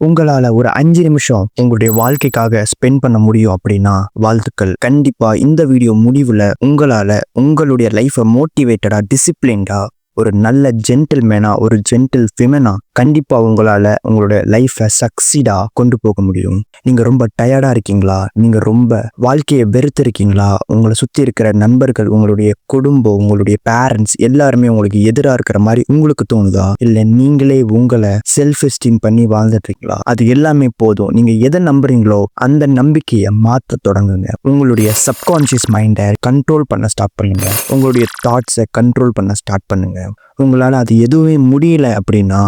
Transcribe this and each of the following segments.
உங்களால் ஒரு அஞ்சு நிமிஷம் உங்களுடைய வாழ்க்கைக்காக ஸ்பெண்ட் பண்ண முடியும் அப்படின்னா வாழ்த்துக்கள். கண்டிப்பாக இந்த வீடியோ முடிவில் உங்களால் உங்களுடைய லைஃப்பை மோட்டிவேட்டடாக டிசிப்ளின்டாக ஒரு நல்ல ஜென்டில்மேனா ஒரு ஜென்டில் விமனா கண்டிப்பாக உங்களால் உங்களுடைய லைஃப்பை சக்சீடாக கொண்டு போக முடியும். நீங்கள் ரொம்ப டயர்டாக இருக்கீங்களா? நீங்கள் ரொம்ப வாழ்க்கையை வெறுத்து இருக்கீங்களா உங்களை சுற்றி இருக்கிற நண்பர்கள் உங்களுடைய குடும்பம் உங்களுடைய பேரண்ட்ஸ் எல்லாருமே உங்களுக்கு எதிராக இருக்கிற மாதிரி உங்களுக்கு தோணுதா? இல்லை நீங்களே உங்களை செல்ஃப் எஸ்டீம் பண்ணி வாழ்ந்துட்டுருக்கீங்களா? அது எல்லாமே போதும். நீங்கள் எதை நம்புறீங்களோ அந்த நம்பிக்கையை மாற்ற தொடங்குங்க. உங்களுடைய சப்கான்ஷியஸ் மைண்டை கண்ட்ரோல் பண்ண ஸ்டார்ட் பண்ணுங்க. உங்களுடைய தாட்ஸை கண்ட்ரோல் பண்ண ஸ்டார்ட் பண்ணுங்க. உங்களால் அது எதுவுமே முடியல அப்படின்னா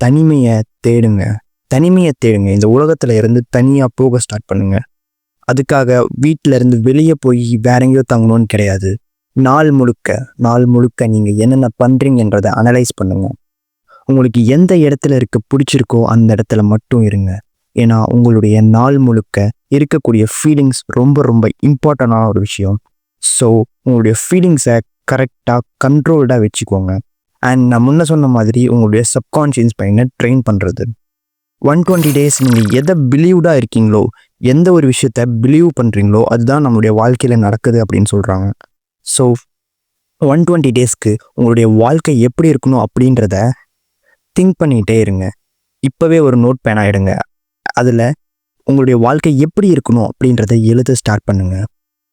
தனிமையை தேடுங்க. தனிமையை தேடுங்க. இந்த உலகத்தில் இருந்து தனியாக போக ஸ்டார்ட் பண்ணுங்க. அதுக்காக வீட்டில இருந்து வெளியே போய் வேற எங்கேயோ தங்கணும்னு கிடையாது. நாள் முழுக்க நாள் முழுக்க நீங்கள் என்னென்ன பண்ணுறீங்கன்றதை அனலைஸ் பண்ணுங்கள் உங்களுக்கு எந்த இடத்துல இருக்க பிடிச்சிருக்கோ அந்த இடத்துல மட்டும் இருங்க. ஏன்னா உங்களுடைய நாள் முழுக்க இருக்கக்கூடிய ஃபீலிங்ஸ் ரொம்ப ரொம்ப இம்பார்ட்டண்டான ஒரு விஷயம். ஸோ உங்களுடைய ஃபீலிங்ஸை கரெக்டாக கண்ட்ரோல்டாக வச்சுக்கோங்க. அண்ட் நான் முன்ன சொன்ன மாதிரி உங்களுடைய சப்கான்ஷியஸ் மைண்டை ட்ரெயின் பண்ணுறது ஒன் டுவெண்ட்டி டேஸ் நீங்கள் எதை பிலீவ்டாக இருக்கீங்களோ எந்த ஒரு விஷயத்த பிலீவ் பண்ணுறீங்களோ அதுதான் நம்மளுடைய வாழ்க்கையில் நடக்குது அப்படின்னு சொல்கிறாங்க ஸோ ஒன் டுவெண்ட்டி டேஸ்க்கு உங்களுடைய வாழ்க்கை எப்படி இருக்கணும் அப்படின்றத திங்க் பண்ணிகிட்டே இருங்க. இப்போவே ஒரு நோட் பேன் ஆகிடுங்க அதில் உங்களுடைய வாழ்க்கை எப்படி இருக்கணும் அப்படின்றத எழுத ஸ்டார்ட் பண்ணுங்கள்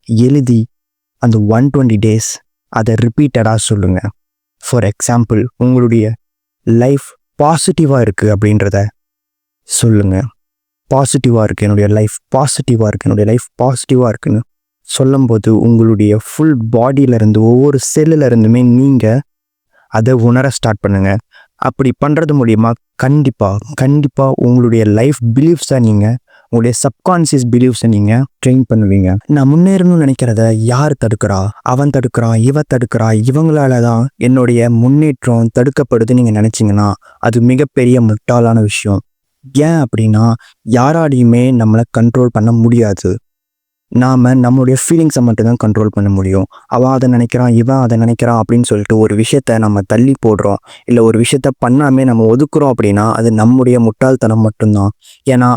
எழுதி அந்த ஒன் டுவெண்ட்டி டேஸ் அதை ரிப்பீட்டடாக சொல்லுங்கள் ஃபார் எக்ஸாம்பிள் உங்களுடைய லைஃப் பாசிட்டிவாக இருக்குது அப்படின்றத சொல்லுங்கள் பாசிட்டிவாக இருக்குது என்னுடைய லைஃப் பாசிட்டிவாக இருக்குது என்னுடைய லைஃப் பாசிட்டிவாக இருக்குன்னு சொல்லும்போது உங்களுடைய ஃபுல் பாடியிலேருந்து ஒவ்வொரு செல்லுலேருந்துமே நீங்கள் அதை உணர ஸ்டார்ட் பண்ணுங்கள் அப்படி பண்ணுறது மூலிமா கண்டிப்பாக கண்டிப்பாக உங்களுடைய லைஃப் பிலீஃப்ஸை நீங்கள் உங்களுடைய சப்கான்சியஸ் பிலீஃப்ஸை நீங்கள் ட்ரெயின் பண்ணுவீங்க. நான் முன்னேறணும்னு நினைக்கிறத யார் தடுக்கிறா? அவன் தடுக்கிறான் இவ தடுக்கிறா இவங்களால தான் என்னுடைய முன்னேற்றம் தடுக்கப்படுதுன்னு நீங்கள் நினச்சிங்கன்னா அது மிகப்பெரிய முட்டாளான விஷயம். ஏன் அப்படின்னா யாராலையுமே நம்மளை கண்ட்ரோல் பண்ண முடியாது. நாம் நம்மளுடைய ஃபீலிங்ஸை மட்டும்தான் கண்ட்ரோல் பண்ண முடியும். அவன் அதை நினைக்கிறான் இவன் அதை நினைக்கிறான் அப்படின்னு சொல்லிட்டு ஒரு விஷயத்த நம்ம தள்ளி போடுறோம். இல்லை ஒரு விஷயத்த பண்ணாமே நம்ம ஒதுக்குறோம் அப்படின்னா அது நம்முடைய முட்டாள்தனம் மட்டும்தான். ஏன்னா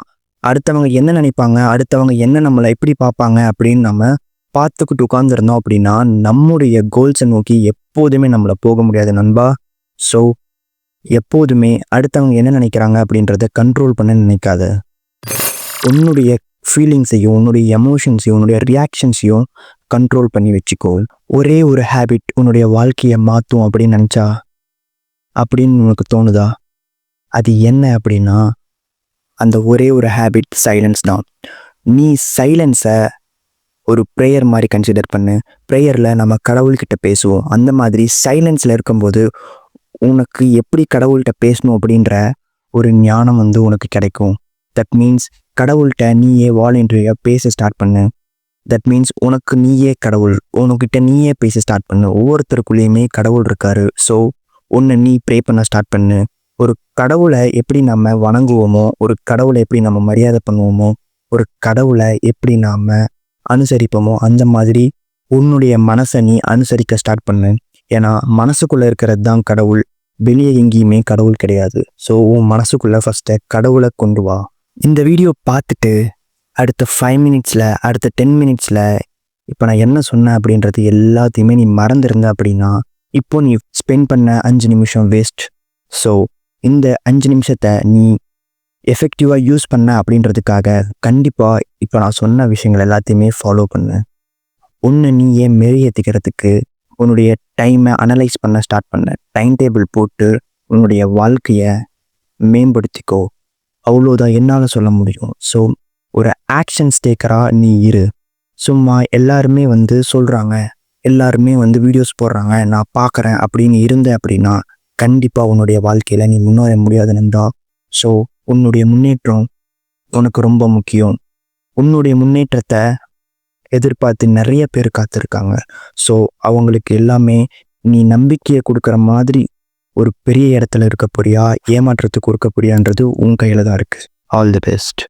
அடுத்தவங்க என்ன நினைப்பாங்க அடுத்தவங்க என்ன நம்மளை எப்படி பார்ப்பாங்க அப்படின்னு நம்ம பார்த்துக்கிட்டு உட்காந்துருந்தோம் அப்படின்னா நம்முடைய கோல்ஸை நோக்கி எப்போதுமே நம்மளை போக முடியாது நண்பா. ஸோ எப்போதுமே அடுத்தவங்க என்ன நினைக்கிறாங்க அப்படின்றத கண்ட்ரோல் பண்ண நினைக்காத. உன்னுடைய ஃபீலிங்ஸையும் உன்னுடைய எமோஷன்ஸையும் உன்னுடைய ரியாக்ஷன்ஸையும் கண்ட்ரோல் பண்ணி வச்சுக்கோ. ஒரே ஒரு ஹேபிட் உன்னுடைய வாழ்க்கையை மாற்றும் அப்படின்னு நினச்சா அப்படின்னு உனக்கு தோணுதா? அது என்ன அப்படின்னா அந்த ஒரே ஒரு ஹேபிட் சைலன்ஸ் தான். நீ சைலன்ஸை ஒரு ப்ரேயர் மாதிரி கன்சிடர் பண்ணு. ப்ரேயரில் நம்ம கடவுள்கிட்ட பேசுவோம். அந்த மாதிரி சைலன்ஸில் இருக்கும்போது உனக்கு எப்படி கடவுள்கிட்ட பேசணும் அப்படின்ற ஒரு ஞானம் வந்து உனக்கு கிடைக்கும். தட் மீன்ஸ் கடவுள்கிட்ட நீயே வாலண்டியாக பேச ஸ்டார்ட் பண்ணு. தட் மீன்ஸ் உனக்கு நீயே கடவுள். உனக்கிட்ட நீயே பேச ஸ்டார்ட் பண்ணு. ஒவ்வொருத்தருக்குள்ளேயுமே கடவுள் இருக்காரு. ஸோ ஒன்று நீ ப்ரே பண்ண ஸ்டார்ட் பண்ணு. ஒரு கடவுளை எப்படி நம்ம வணங்குவோமோ ஒரு கடவுளை எப்படி நம்ம மரியாதை பண்ணுவோமோ ஒரு கடவுளை எப்படி நாம் அனுசரிப்போமோ அந்த மாதிரி உன்னுடைய மனசை நீ அனுசரிக்க ஸ்டார்ட் பண்ணு. ஏன்னா மனசுக்குள்ளே இருக்கிறது தான் கடவுள். வெளியே எங்கேயுமே கடவுள் கிடையாது. ஸோ உன் மனசுக்குள்ளே ஃபஸ்ட்டு கடவுளை கொண்டு வா. இந்த வீடியோ பார்த்துட்டு அடுத்த ஃபைவ் மினிட்ஸில் அடுத்த டென் மினிட்ஸில் இப்போ நான் என்ன சொன்னேன் அப்படின்றது எல்லாத்தையுமே நீ மறந்துருந்த அப்படின்னா இப்போ நீ ஸ்பெண்ட் பண்ண அஞ்சு நிமிஷம் வேஸ்ட் ஸோ இந்த அஞ்சு நிமிஷத்தை நீ எஃபெக்டிவாக யூஸ் பண்ண அப்படின்றதுக்காக கண்டிப்பாக இப்போ நான் சொன்ன விஷயங்கள் எல்லாத்தையுமே ஃபாலோ பண்ணு. ஒன்று நீ ஏன் மெரியத்துக்கிறதுக்கு உன்னுடைய டைமை அனலைஸ் பண்ண ஸ்டார்ட் பண்ண டைம் டேபிள் போட்டு உன்னுடைய வாழ்க்கையை மேம்படுத்திக்கோ. அவ்வளோதான் என்னால் சொல்ல முடியும். ஸோ ஒரு ஆக்ஷன்ஸ் டேக்கராக நீ இரு. சும்மா எல்லாருமே வந்து சொல்கிறாங்க எல்லாருமே வந்து வீடியோஸ் போடுறாங்க. நான் பார்க்குறேன் அப்படின்னு இருந்த அப்படின்னா கண்டிப்பாக உன்னுடைய வாழ்க்கையில் நீ முன்னேற முடியாது நண்பா ஸோ உன்னுடைய முன்னேற்றம் உனக்கு ரொம்ப முக்கியம். உன்னுடைய முன்னேற்றத்தை எதிர்பார்த்து நிறைய பேர் காத்திருக்காங்க. ஸோ அவங்களுக்கு எல்லாமே நீ நம்பிக்கையை கொடுக்குற மாதிரி ஒரு பெரிய இடத்துல இருக்க போறியா ஏமாற்றத்துக்கு கொடுக்க போறியான்றது உன் கையில் தான் இருக்குது ஆல் தி பெஸ்ட்